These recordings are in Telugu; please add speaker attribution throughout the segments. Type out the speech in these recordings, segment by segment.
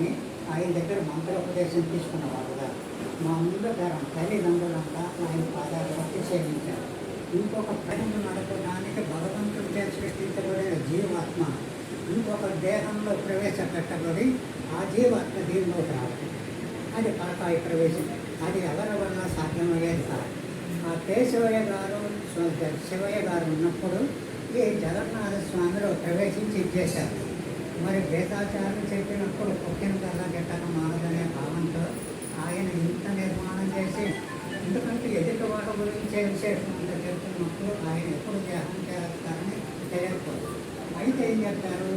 Speaker 1: కానీ ఆయన దగ్గర మంత్రోపదేశం తీసుకున్నవాడుగా మా ముందు తరం తల్లిదండ్రులంతా ఆయన పాదాలు భక్తి సేవించారు. ఇంకొక ప్రజలు నడపడానికి భగవంతుడు చే సృష్టించబడిన జీవాత్మ ఇంకొక దేహంలో ప్రవేశపెట్టబడి ఆ జీవాత్మ దీనిలోకి రావడం అది కాకాయ ప్రవేశం. అది ఎవరి వల్ల సాధ్యమయ్యేది కాదు. ఆ కేశవయ్య గారు శివయ్య గారు ఉన్నప్పుడు ఈ జగన్నాథ స్వామిలో ప్రవేశించి ఇచ్చేశారు మరి వేదాచార్యులు చెప్పినప్పుడు పుట్టిన కల్లా గెట్టక మానదనే భావంతో ఆయన ఇంత నిర్మాణం చేసి ఎందుకంటే ఎదుటి వాళ్ళ గురించే విశేషం చెప్తున్నప్పుడు ఆయన ఎప్పుడు దేహం చేస్తారని తెలియకపోదు. అయితే ఏం చెప్తారు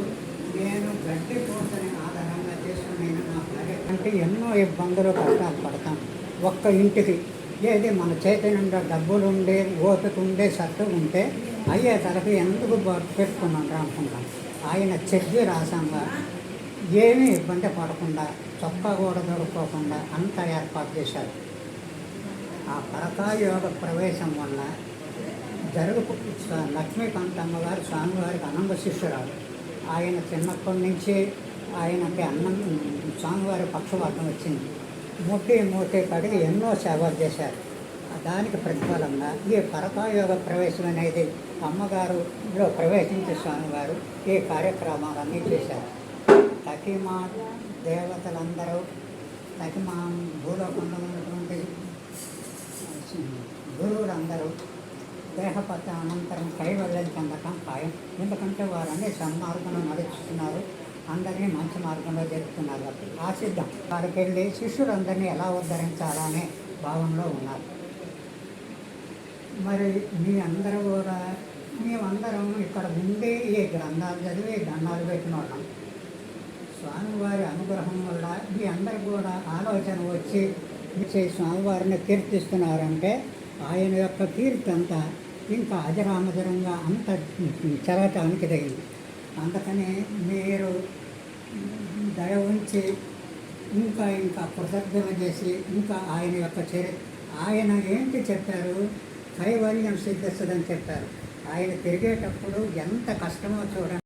Speaker 1: నేను గడ్డి కోసని ఆధారంగా చేసుకుని నా భార్య. అంటే ఎన్నో ఇబ్బందులు కష్టాలు పడతాం. ఒక్క ఇంటికి ఏది మన చేతి నిండా డబ్బులు ఉండే ఓపిక ఉండే సత్తు ఉంటే అయ్యే తరపు ఎందుకు పెట్టుకున్నాం అనుకుంటాం. ఆయన చెప్పి రాసాంగా ఏమీ ఇబ్బంది పడకుండా చొక్కా కూడా దొరుకోకుండా అంత ఏర్పాటు చేశారు. ఆ పరకాయోగ ప్రవేశం వల్ల జరుగు లక్ష్మీకాంతమ్మ గారు స్వామివారికి అనంద శిష్యురాలు. ఆయన చిన్నప్పటి నుంచి ఆయనకి అన్నం స్వామివారి పక్షవాతం వచ్చింది. ముట్టి మూటి కడిగి ఎన్నో సేవలు చేశారు. దానికి ప్రతిఫలంగా ఈ పరకాయోగ ప్రవేశం అనేది అమ్మగారులో ప్రవేశించే స్వామివారు ఈ కార్యక్రమాలన్నీ చేశారు. తకిమా దేవతలందరూ తకిమా భూలోకంలో ఉన్నటువంటి గురువులందరూ దేహపత అనంతరం కైవల్యం చెందటం ఖాయం. ఎందుకంటే వారన్నీ సన్మార్గంలో నడుస్తున్నారు అందరినీ మంచి మార్గంలో జరుపుతున్నారు కాబట్టి ఆశిద్దాం వారికి వెళ్ళి శిష్యులందరినీ ఎలా ఉద్ధరించాలనే భావంలో ఉన్నారు. మరి మీ అందరూ కూడా మేమందరం ఇక్కడ ఉండే ఈ గ్రంథాలు చదివి దండాలు పెట్టిన వాళ్ళం. స్వామివారి అనుగ్రహం వల్ల మీ అందరికి కూడా ఆలోచన వచ్చి ఇచ్చే స్వామివారిని కీర్తిస్తున్నారంటే ఆయన యొక్క కీర్తి అంతా ఇంకా అజరామజరంగా అంత చెరటానికి తగింది అందుకని మీరు దయ ఉంచి ఇంకా ఇంకా కృతజ్ఞత చేసి ఇంకా ఆయన యొక్క చరి ఆయన ఏంటి చెప్పారు? కైవల్యం సిద్ధిస్తుందని చెప్పారు. ఆయన తిరిగేటప్పుడు ఎంత కష్టమో చూడండి.